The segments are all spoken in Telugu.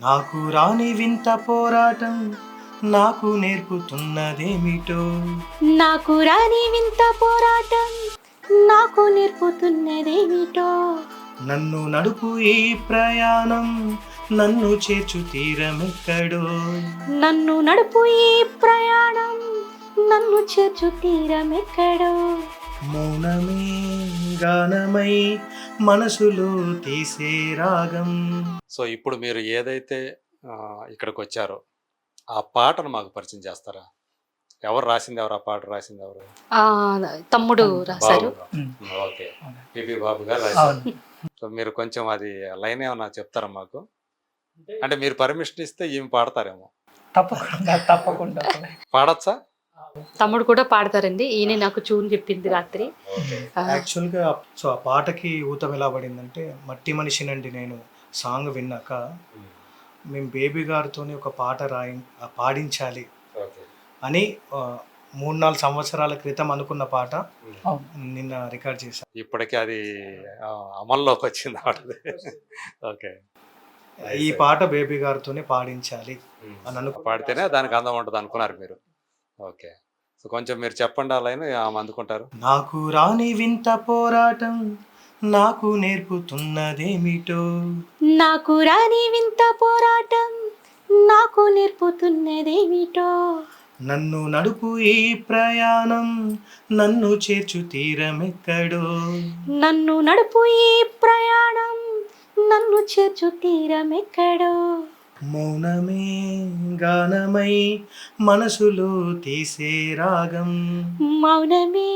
నాకు రాని వింత పోరాటం నాకు నేర్పుతున్నదేమిటో? నాకు రాని వింత పోరాటం నాకు నేర్పుతున్నదేమిటో? నన్ను నడుపు ఈ ప్రయాణం నన్ను చేర్చు తీరమెక్కడో? నన్ను నడుపు ఈ ప్రయాణం నన్ను చేర్చు తీరమెక్కడో? మౌనమే గానమై మనసులో తీసే రాగం. సో ఇప్పుడు మీరు ఏదైతే ఆ, ఇక్కడికి వచ్చారో ఆ పాటను మాకు పరిచయం చేస్తారా? ఎవరు రాసింది ఎవరు? ఆ పాట రాసింది ఎవరు? ఆ, తమ్ముడు రాశారు. బాబు ఉమ్. ఓకే. పిపి బాబు గారు రాశారు. అవును. సో మీరు కొంచెం అది లైన్ ఏమన్నా చెప్తారా మాకు? అంటే మీరు పర్మిషన్ ఇస్తే ఈమె పాడతారేమో. తప్పకుండా తప్పకుండా. పాడచ్చా? తమ్ముడు కూడా పాడతారండి. ఈయన నాకు చూని చెప్పింది రాత్రి. యాక్చువల్గా సో ఆ పాటకి ఊతం ఎలా పడిందంటే మట్టి మనిషినండి నేను సాంగ్ విన్నాక. మేము బేబీ గారితో ఒక పాట రాయి పాడించాలి ఓకే. అని ఆ, మూడు నాలుగు సంవత్సరాల క్రితం అనుకున్న పాట అవును. నిన్న రికార్డ్ చేశాను ఇప్పటికీ అది ఆ, అమల్లోకి వచ్చింది ఓకే. ఈ పాట బేబీ గారితోనే పాడించాలి అని అనుకు పాడితేనే దానికి అందం ఉంటుంది అనుకున్నారు మీరు. ఓకే. సో కొంచెం మీరు చెప్పండి ఆ లైన్ ఆమె అందుకుంటారు. నాకు రాని వింత పోరాటం నాకు నేర్పుతున్నదేమిటో? నాకు రాని వింత పోరాటం నాకు నేర్పుతున్నదేమిటో? నన్ను నడుపు ఈ ప్రయాణం నన్ను చేర్చు తీరమెక్కడో నన్ను నడుపు ఈ ప్రయాణం నన్ను చేర్చు తీరమెక్కడో మౌనమే గానమై మనసులో తీసే రాగం. మౌనమే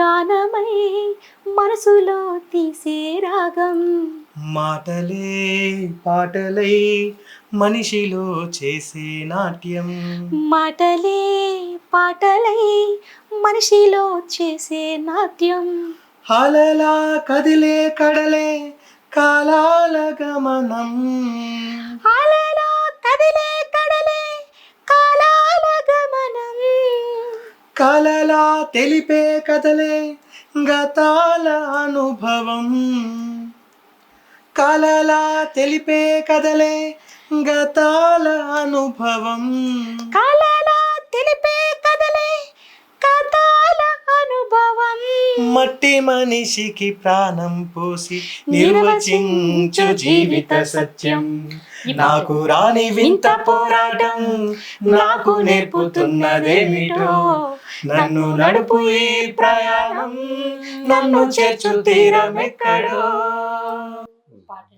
గానమై మనసులో తీసే రాగం. మాటలే పాటలై మనిషిలో చేసే నాట్యం. మాటలే పాటలై మనిషిలో చేసే నాట్యం. అలలా కదిలే కడలే కాలాల గమనం అలలా కదిలే కడలే కాలాల గమనం కలలా తెలిపే కదలే గతాల అనుభవం. కలలా తెలిపే కదలే గతాల అనుభవం. కాలాల తెలిపే కదలే కథాల అనుభవం. మట్టి మనిషికి ప్రాణం పోసి నిర్వచించు జీవిత సత్యం. నాకు రాని వింత పోరాటం నాకు నేర్పుతున్నదేమిటో? నన్ను నడుపు ఈ ప్రయాణం. నన్ను చేర్చు తీరమెక్కడో?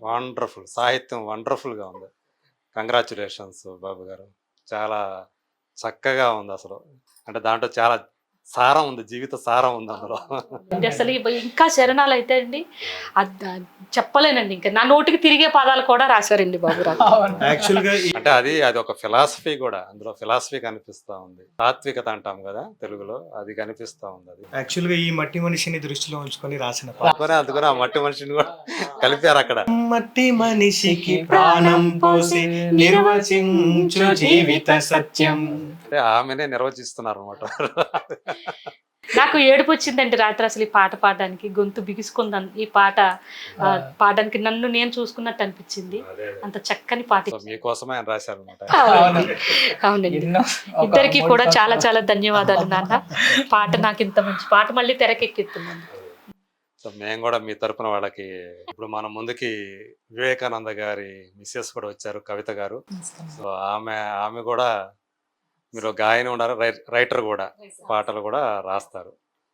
వండర్ఫుల్ సాహిత్యం వండర్ఫుల్గా ఉంది. కంగ్రాచులేషన్స్ బాబు గారు. చాలా చక్కగా ఉంది అసలు. అంటే దాంట్లో చాలా సారం ఉంది జీవిత సారం ఉంది అందులో. అంటే అసలు ఇంకా శరణాలు అయితే అండి చెప్పలేనండి ఇంకా. నా నోటికి తిరిగే పదాలు కూడా రాశారండి బాబు రాత్రి. అవును. యాక్చువల్గా ఈ- అంటే అది అది ఒక ఫిలాసఫీ కూడా. అందులో ఫిలాసఫీ కనిపిస్తా ఉంది. తాత్వికత అంటాం కదా తెలుగులో అది కనిపిస్తా ఉంది అది. యాక్చువల్గా ఈ మట్టి మనిషిని దృష్టిలో ఉంచుకొని రాసిన అందుకనే అందుకనే ఆ మట్టి మనిషిని కూడా కలిపారు అక్కడ. మట్టి మనిషికి ప్రాణం పోసి నిర్వచించు జీవిత సత్యం. అంటే ఆమెనే నిర్వచిస్తున్నారు అనమాట నాకు ఏడుపు వచ్చిందండి రాత్రి అసలు ఈ పాట పాడడానికి గొంతు బిగుసుకుందని ఈ పాట పాడడానికి నన్ను నేను చూసుకున్నట్టు అనిపించింది. అంత చక్కని పాట మీకోసమే రాశారు అవునండి. ఇద్దరికి కూడా చాలా. చాలా ధన్యవాదాలు నాన్న. పాట నాకు ఇంత మంచి పాట మళ్ళీ తెరకెక్కిస్తున్నాను సో మేము కూడా మీ తరపున వాళ్ళకి ఇప్పుడు మన ముందుకి వివేకానంద గారి మిస్సెస్ కూడా వచ్చారు కవిత గారు. సో ఆమె ఆమె కూడా మీరు గాయని ఉన్నారు రై- రైటర్ కూడా పాటలు కూడా రాస్తారు.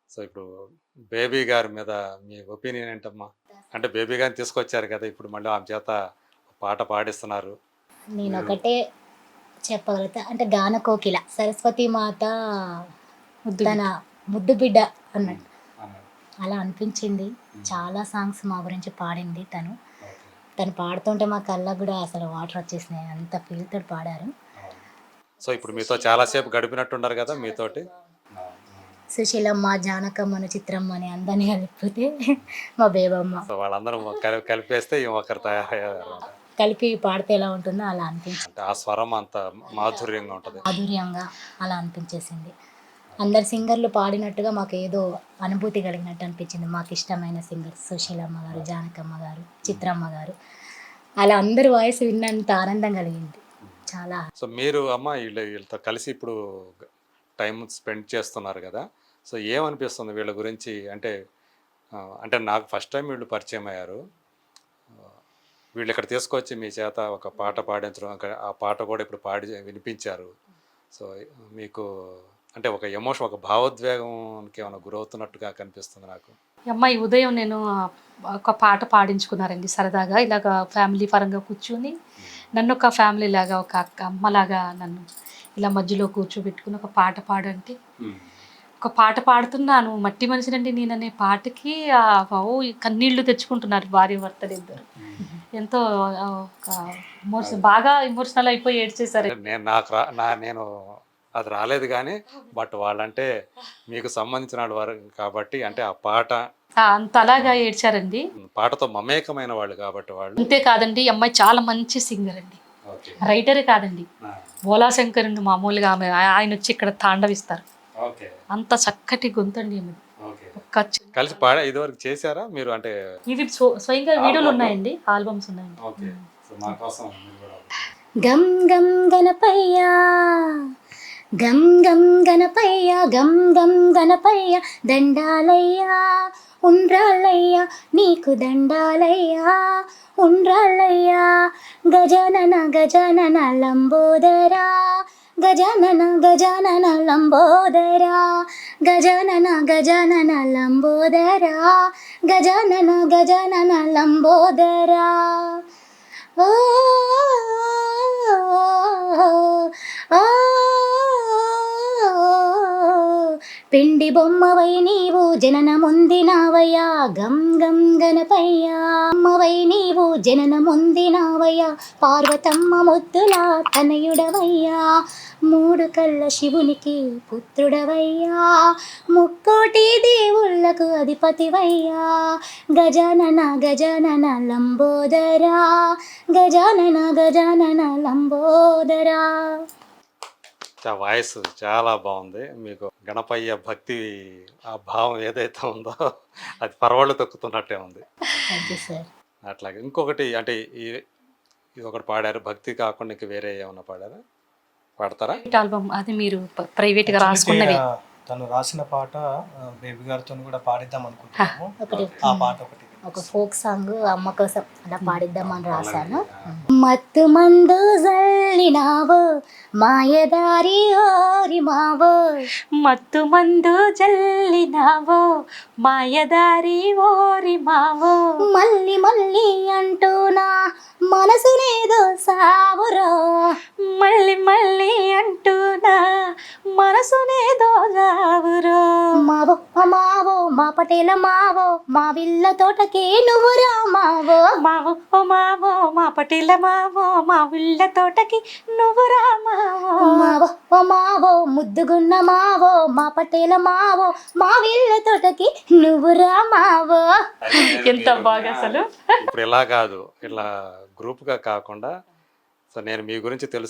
సో ఇప్పుడు బేబీ గారి మీద మీ ఒపీనియన్ ఏంటమ్మా? అంటే బేబీ గారిని తీసుకొచ్చారు కదా ఇప్పుడు మళ్ళీ ఆమె చేత పాట పాడిస్తున్నారు. నేను ఒకటే చెప్పగలుగుతా. అంటే గాన కోకిల సరస్వతి మాత తన ముద్దు బిడ్డ అన్నట్టు. అలా అనిపించింది. చాలా సాంగ్స్ మా గురించి పాడింది తను. తను పాడుతుంటే మా కళ్ళకు కూడా అసలు వాటర్ వచ్చేసినాయి. అంత ఫీల్ తోటి పాడారు. సో ఇప్పుడు మీతో చాలాసేపు గడిపినట్టున్నారు కదా మీతోటి. సుశీలమ్మ జానకమ్మను చిత్రమ్మని అందరినీ కలిపితే మా బేబమ్మ. సో వాళ్ళందరూ కలి- కలిపేస్తే ఒకరు తయారయ్యారు. కలిపి పాడితే ఎలా ఉంటుందో అలా అనిపించింది. ఆ స్వరం అంత మాధుర్యంగా ఉంటుంది. మాధుర్యంగా అలా అనిపించేసింది. అందరు సింగర్లు పాడినట్టుగా మాకు ఏదో అనుభూతి కలిగినట్టు అనిపించింది. మాకు ఇష్టమైన సింగర్ సుశీలమ్మ గారు జానకమ్మ గారు చిత్రమ్మ గారు. అలా అందరి వాయిస్ విన్నంత ఆనందం కలిగింది. చాలా. సో మీరు అమ్మ వీళ్ళ వీళ్ళతో కలిసి ఇప్పుడు టైం స్పెండ్ చేస్తున్నారు కదా. సో ఏమనిపిస్తుంది వీళ్ళ గురించి? అంటే అంటే నాకు ఫస్ట్ టైం వీళ్ళు పరిచయం అయ్యారు. వీళ్ళు ఇక్కడ తీసుకొచ్చి మీ చేత ఒక పాట పాడించడం ఆ పాట కూడా ఇప్పుడు పాడి వినిపించారు. సో మీకు అంటే ఒక ఎమోషన్ ఒక భావోద్వేగంకి ఏమైనా గురవుతున్నట్టుగా కనిపిస్తుంది నాకు? అమ్మాయి ఉదయం నేను ఒక పాట పాడించుకున్నారండి సరదాగా. ఇలాగ ఫ్యామిలీ పరంగా కూర్చుని నన్ను ఒక ఫ్యామిలీ లాగా ఒక అక్క అమ్మలాగా నన్ను ఇలా మధ్యలో కూర్చోబెట్టుకుని ఒక పాట పాడంటే ఒక పాట పాడుతున్నాను మట్టి మనిషినండి నేననే పాటకి ఆ, ఓ ఈ కన్నీళ్ళు తెచ్చుకుంటున్నారు భార్య భర్తలు ఇద్దరు. ఎంతో బాగా ఎమోషనల్ అయిపోయి ఏడ్చేశారు. నేను నాకు నేను అది రాలేదు కానీ బట్ వాళ్ళంటే మీకు సంబంధించిన వారు కాబట్టి అంటే ఆ పాట ఆ, అంత అలాగా ఏడ్చారండి. పాటతో మమేకమైన వాళ్ళు కాబట్టి వాళ్ళు. అంతేకాదండి అమ్మాయి చాలా మంచి సింగర్ అండి. ఓకే. రైటరే కాదండి. భోలా శంకరుని మామూలుగా ఆమె ఆయన వచ్చి ఇక్కడ తాండవిస్తారు ఓకే. అంత చక్కటి గొంతండి ఆమె కలిసి పాడ ఇదివరకు చేశారా? మీరు అంటే ఇవి స్వ- స్వయంగా వీడియోలు ఉన్నాయండి ఆల్బమ్స్ ఉన్నాయండి. ఓకే. సో మా కోసం మీరు కూడా గం గం గణపయ్య. గం గం గణపయ్య గం గం గణపయ్య దండాలయ్యా ఉండ్రాళ్ళయ్యా నీకు దండాలయ్యా ఉండ్రాళ్ళయ్యా గజానన గజానన లంబోదరా గజానన గజానన లంబోదరా గజానన గజానన లంబోదరా గజానన గజానన లంబోదరా ఓ ఓ పిండి బొమ్మవై నీవు జననముందినావయ్యా. గం గం గణపయ్యా. అమ్మవై నీవు జననముందినావయ్యా. పార్వతమ్మ ముద్దులా తనయుడవయ్యా. మూడు కళ్ళ శివునికి పుత్రుడవయ్యా. ముక్కోటి దేవుళ్ళకు అధిపతివయ్యా. గజానన గజానన లంబోదరా. గజానన గజానన లంబోదరా. వాయిస్ చాలా బాగుంది. మీకు గణపయ్య భక్తి ఆ భావం ఏదైతే ఉందో అది పరవాళ్ళు తొక్కుతున్నట్టే ఉంది. అట్లాగే ఇంకొకటి అంటే ఈ ఇది ఒకటి పాడారు భక్తి కాకుండా ఇంక వేరే ఏమైనా పాడారా? పాడతారా? ఆల్బమ్ అది మీరు ప్రైవేట్గా రాసుకున్నవి. ఆ, తను రాసిన పాట బేబీ గారితో కూడా పాడిద్దాం అనుకుంటున్నాము. ఆ పాట ఒకటి. ఒక ఫోక్ సాంగ్ అమ్మ కోసం అలా పాడిద్దామని రాశాను. మత్తు మందు జల్లినావు మాయదారి ఓరి మావో మత్తు మందు జల్లినావో మాయదారి ఓరి మావో మళ్ళీ మళ్ళీ అంటూనా మనసునేదో మా పటేల మావో మా విల్ల తోటకే నువ్వు రా మావో మావో ఓ మావో మా పటేల మావో మా విళ్ళ తోటకి నువ్వు రా మావో మావో ఓ మావో ముద్దుగున్న మావో మా పటేల మావో మా విల్ల తోటకి నువ్వు రా మావో ఎంత బాగా అసలు. ఇప్పుడు ఇలా కాదు ఇలా గ్రూప్గా కాకుండా సో నేను మీ గురించి తెలుసు